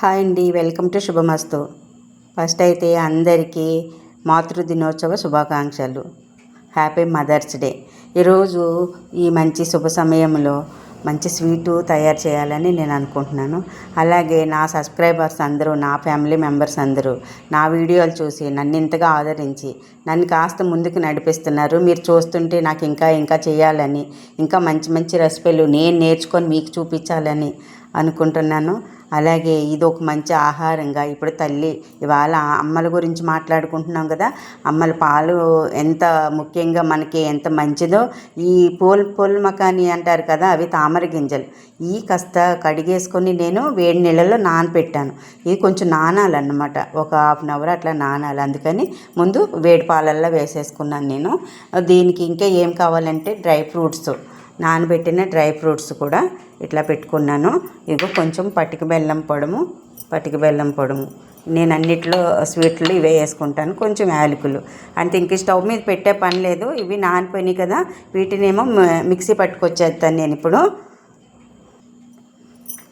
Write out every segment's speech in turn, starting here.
Hi అండి welcome to Subhamastu. First అయితే అందరికీ మాతృ దినోత్సవ శుభాకాంక్షలు. Happy mother's day. ఈరోజు ఈ మంచి శుభ సమయంలో మంచి స్వీటు తయారు చేయాలని నేను అనుకుంటున్నాను. అలాగే నా సబ్స్క్రైబర్స్ అందరూ నా ఫ్యామిలీ మెంబర్స్ అందరూ నా వీడియోలు చూసి నన్ను ఇంతగా ఆదరించి నన్ను కాస్త ముందుకు నడిపిస్తున్నారు. మీరు చూస్తుంటే నాకు ఇంకా ఇంకా చేయాలని ఇంకా మంచి మంచి రెసిపీలు నేను నేర్చుకొని మీకు చూపించాలని అనుకుంటున్నాను. అలాగే ఇది ఒక మంచి ఆహారంగా ఇప్పుడు తల్లి ఇవాళ అమ్మల గురించి మాట్లాడుకుంటున్నాం కదా. అమ్మల పాలు ఎంత ముఖ్యంగా మనకి ఎంత మంచిదో ఈ పూల్ పూల్ మకాని అంటారు కదా అవి తామర గింజలు. ఈ కాస్త కడిగేసుకొని నేను వేడి నీళ్ళలో నానపెట్టాను. ఇది కొంచెం నానాలన్నమాట. ఒక హాఫ్ అన్ అవర్ అట్లా నానాలి. అందుకని ముందు వేడి పాలల్లో వేసేసుకున్నాను నేను. దీనికి ఇంకా ఏం కావాలంటే డ్రై ఫ్రూట్స్. నానబెట్టిన డ్రై ఫ్రూట్స్ కూడా ఇట్లా పెట్టుకున్నాను. ఇగో కొంచెం పటిక బెల్లం పొడము పటిక బెల్లం పొడము. నేను అన్నిట్లో స్వీట్లు ఇవే వేసుకుంటాను కొంచెం యాలకులు. అంతే ఇంక స్టవ్ మీద పెట్టే పని లేదు ఇవి నానిపోయినాయి కదా వీటినేమో మిక్సీ పట్టుకొచ్చేస్తాను నేను ఇప్పుడు.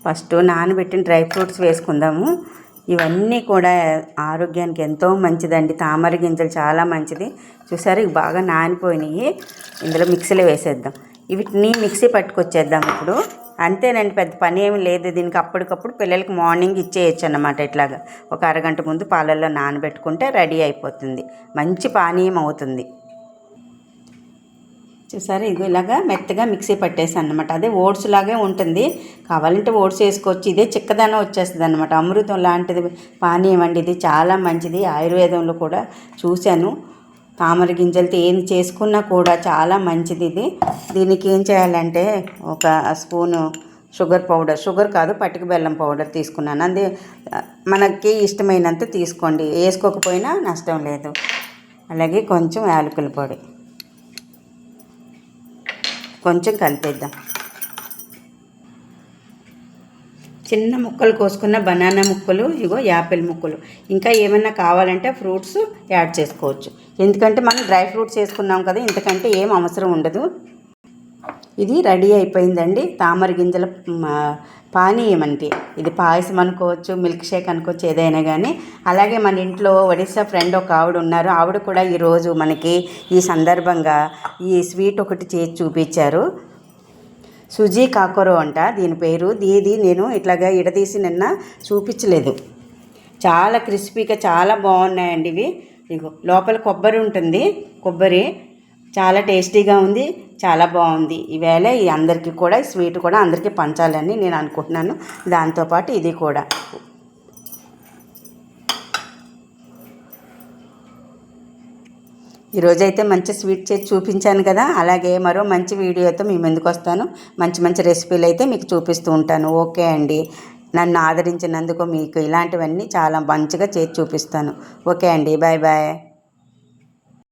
ఫస్ట్ నానబెట్టిన డ్రై ఫ్రూట్స్ వేసుకుందాము. ఇవన్నీ కూడా ఆరోగ్యానికి ఎంతో మంచిదండి. తామర గింజలు చాలా మంచిది. చూసారు ఇవి బాగా నానిపోయినాయి. ఇందులో మిక్సీలో వేసేద్దాం. వీటిని మిక్సీ పట్టుకొచ్చేద్దాం ఇప్పుడు. అంతేనండి పెద్ద పని ఏమి లేదు. దీనికి అప్పటికప్పుడు పిల్లలకి మార్నింగ్ ఇచ్చేయచ్చు అన్నమాట ఇట్లాగా. ఒక అరగంట ముందు పాలల్లో నానబెట్టుకుంటే రెడీ అయిపోతుంది. మంచి పానీయం అవుతుంది చూసారా? ఇది ఇలాగా మెత్తగా మిక్సీ పట్టేసాను అనమాట అదే ఓట్స్ లాగే ఉంటుంది. కావాలంటే ఓట్స్ వేసుకోవచ్చు. ఇదే చిక్కదనం వచ్చేస్తుంది అనమాట అమృతం లాంటిది పానీయం అండి ఇది చాలా మంచిది. ఆయుర్వేదంలో కూడా చూశాను. తామర గింజలతో ఏం చేసుకున్నా కూడా చాలా మంచిది ఇది. దీనికి ఏం చేయాలంటే ఒక స్పూను షుగర్ పౌడర్ షుగర్ కాదు పటిక బెల్లం పౌడర్ తీసుకున్నాను. అది మనకి ఇష్టమైనంత తీసుకోండి. వేసుకోకపోయినా నష్టం లేదు. అలాగే కొంచెం యాలకుల పొడి. కొంచెం కలిపేద్దాం. చిన్న ముక్కలు కోసుకున్న బనానా ముక్కలు ఇగో యాపిల్ ముక్కలు. ఇంకా ఏమైనా కావాలంటే ఫ్రూట్స్ యాడ్ చేసుకోవచ్చు. ఎందుకంటే మనం డ్రై ఫ్రూట్స్ వేసుకున్నాం కదా ఇంతకంటే ఏం అవసరం ఉండదు. ఇది రెడీ అయిపోయిందండి. తామర గింజల పానీయం అంటే ఇది పాయసం అనుకోవచ్చు మిల్క్ షేక్ అనుకోవచ్చు ఏదైనా కానీ అలాగే మన ఇంట్లో ఒడిస్సా ఫ్రెండ్ ఒక ఆవిడ ఉన్నారు. ఆవిడ కూడా ఈరోజు మనకి ఈ సందర్భంగా ఈ స్వీట్ ఒకటి చేసి చూపించారు. సుజీ కాకరో అంట. దీని పేరు దీది నేను ఇట్లాగా ఇడదీసి నిన్న చూపించలేదు. చాలా క్రిస్పీగా చాలా బాగున్నాయండి ఇవి. ఇగో లోపల కొబ్బరి ఉంటుంది. కొబ్బరి చాలా టేస్టీగా ఉంది చాలా బాగుంది. ఈవేళ ఈ అందరికీ కూడా స్వీట్ కూడా అందరికీ పంచాలని నేను అనుకుంటున్నాను. దాంతోపాటు ఇది కూడా. ఈరోజైతే మంచి స్వీట్ చేసి చూపించాను కదా అలాగే మరో మంచి వీడియోతో మీ ముందుకు వస్తాను. మంచి మంచి రెసిపీలు అయితే మీకు చూపిస్తూ ఉంటాను. ఓకే అండి. నన్ను ఆదరించినందుకు మీకు ఇలాంటివన్నీ చాలా మంచిగా చేసి చూపిస్తాను. ఓకే అండి. Bye bye.